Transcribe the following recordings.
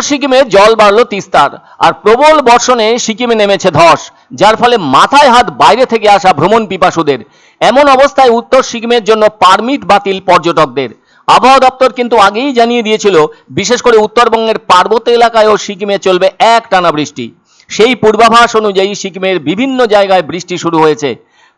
উত্তর সিকিমে জল বাড়ল তিস্তার, আর প্রবল বর্ষণে সিকিমে নেমেছে ধস, যার ফলে মাথায় হাত বাইরে থেকে আসা ভ্রমণ পিপাসুদের। এমন অবস্থায় উত্তর সিকিমের জন্য পারমিট বাতিল পর্যটকদের। আবহাওয়া দপ্তর কিন্তু আগেই জানিয়ে দিয়েছিল, বিশেষ করে উত্তরবঙ্গের পার্বত্য এলাকায় ও সিকিমে চলবে এক টানা বৃষ্টি। সেই পূর্বাভাস অনুযায়ী সিকিমের বিভিন্ন জায়গায় বৃষ্টি শুরু হয়েছে।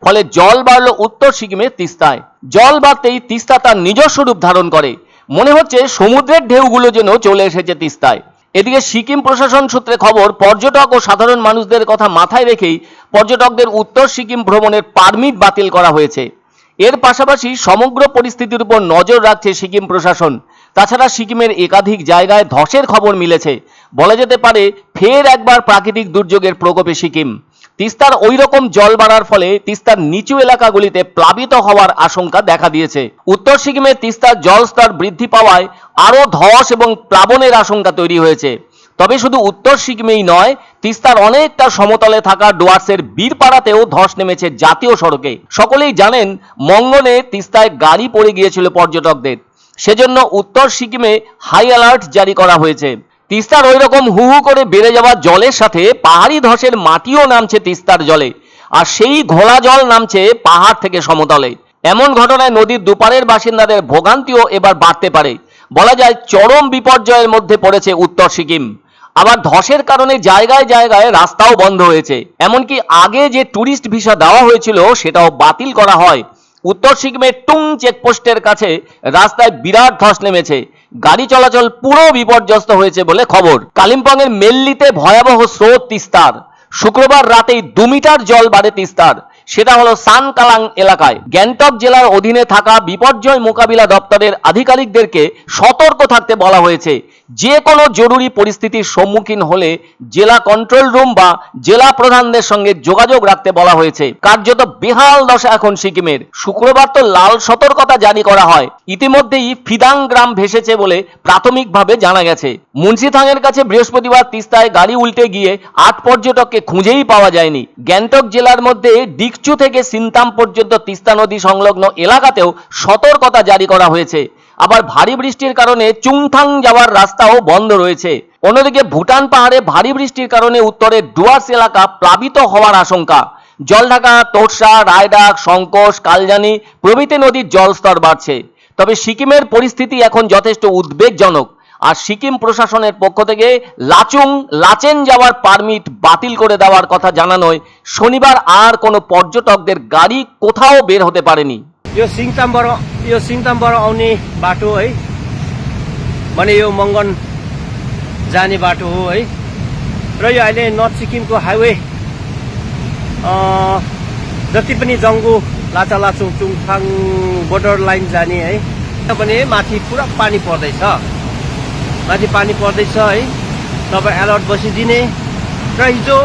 ফলে জল বাড়ল উত্তর সিকিমের তিস্তায়। জল বাড়তেই তিস্তা তার নিজস্ব রূপ ধারণ করে। মনে হচ্ছে সমুদ্রের ঢেউগুলো যেন চলে এসেছে তিস্তায়। এদিকে সিকিম প্রশাসন সূত্রে খবর, পর্যটক ও সাধারণ মানুষদের কথা মাথায় রেখেই পর্যটকদের উত্তর সিকিম ভ্রমণের পারমিট বাতিল করা হয়েছে। এর পাশাপাশি সমগ্র পরিস্থিতির উপর নজর রাখছে সিকিম প্রশাসন। তাছাড়া সিকিমের একাধিক জায়গায় ধসের খবর মিলেছে। বলা যেতে পারে, ফের একবার প্রাকৃতিক দুর্যোগের প্রকোপে সিকিম। তিস্তার ওই রকম জল বাড়ার ফলে তিস্তার নিচু এলাকাগুলিতে প্লাবিত হওয়ার আশঙ্কা দেখা দিয়েছে। উত্তর সিকিমে তিস্তার জলস্তর বৃদ্ধি পাওয়ায় আরও ধস এবং প্লাবনের আশঙ্কা তৈরি হয়েছে। তবে শুধু উত্তর সিকিমেই নয়, তিস্তার অনেকটা সমতলে থাকা ডুয়ার্সের বীরপাড়াতেও ধস নেমেছে জাতীয় সড়কে। সকলেই জানেন, মঙ্গনে তিস্তায় গাড়ি পড়ে গিয়েছিল পর্যটকদের। সেজন্য উত্তর সিকিমে হাই অ্যালার্ট জারি করা হয়েছে। তিস্তার ওই রকম হু হু করে বেড়ে যাওয়া জলের সাথে পাহাড়ি ধসের মাটিও নামছে তিস্তার জলে। আর সেই ঘোলা জল নামছে পাহাড় থেকে সমতলে। এমন ঘটনায় নদীর দুপারের বাসিন্দাদের ভোগান্তিও এবার বাড়তে পারে। বলা যায় চরম বিপর্যয়ের মধ্যে পড়েছে উত্তর সিকিম। আবার ধসের কারণে জায়গায় জায়গায় রাস্তাও বন্ধ হয়েছে। এমনকি আগে যে ট্যুরিস্ট ভিসা দেওয়া হয়েছিল, সেটাও বাতিল করা হয়। উত্তর সিকিমের টুং চেকপোস্টের কাছে রাস্তায় বিরাট ধস নেমেছে। গাড়ি চলাচল পুরো বিপর্যস্ত হয়েছে বলে খবর। কালিম্পং এর মেল্লিতে ভয়াবহ স্রোত তিস্তার। শুক্রবার রাতেই দু মিটার জল বাড়ে তিস্তার। সেটা হলো সান কালাং এলাকায়। গ্যাংটক জেলার অধীনে থাকা বিপর্যয় মোকাবিলা দপ্তরের আধিকারিকদেরকে সতর্ক থাকতে বলা হয়েছে। যে কোনো জরুরি পরিস্থিতির সম্মুখীন হলে জেলা কন্ট্রোল রুম বা জেলা প্রধানদের সঙ্গে যোগাযোগ রাখতে বলা হয়েছে। কার্যত বেহাল দশা এখন সিকিমের। শুক্রবার তো লাল সতর্কতা জারি করা হয়। ইতিমধ্যেই ফিদাং গ্রাম ভেসেছে বলে প্রাথমিকভাবে জানা গেছে। মুন্সিথাংয়ের কাছে বৃহস্পতিবার তিস্তায় গাড়ি উল্টে গিয়ে আট পর্যটককে খুঁজেই পাওয়া যায়নি। গ্যাংটক জেলার মধ্যে ডিকচু থেকে সিনতাম পর্যন্ত তিস্তা নদী সংলগ্ন এলাকাতেও সতর্কতা জারি করা হয়েছে। আবার ভারী বৃষ্টির কারণে চুংথাং যাওয়ার রাস্তাও বন্ধ রয়েছে। অন্যদিকে ভুটান পাহাড়ে ভারী বৃষ্টির কারণে উত্তরের ডুয়ার্স এলাকা প্লাবিত হওয়ার আশঙ্কা। জলঢাকা, তোরসা রায়ডাক সংকোষ কালজানি প্রভৃতি নদীর জলস্তর বাড়ছে। তবে সিকিমের পরিস্থিতি এখন যথেষ্ট উদ্বেগজনক। আর সিকিম প্রশাসনের পক্ষ থেকে লাচুং লাচেন যাওয়ার পারমিট বাতিল করে দেওয়ার কথা জানানোয় শনিবার আর কোনো পর্যটকদের গাড়ি কোথাও বের হতে পারেনি यो सिङतामबाट यो सिङतामबाट आउने बाटो है भने यो मङ्गन जाने बाटो हो है र यो अहिले नर्थ सिक्किमको हाइवे अँ, जति पनि जङ्गु लाचा लाचुङ चुङथाङ बोर्डर लाइन जाने है पनि माथि पुरा पानी पर्दैछ माथि पानी पर्दैछ है। तपाईँ एलर्ट बसिदिने। र हिजो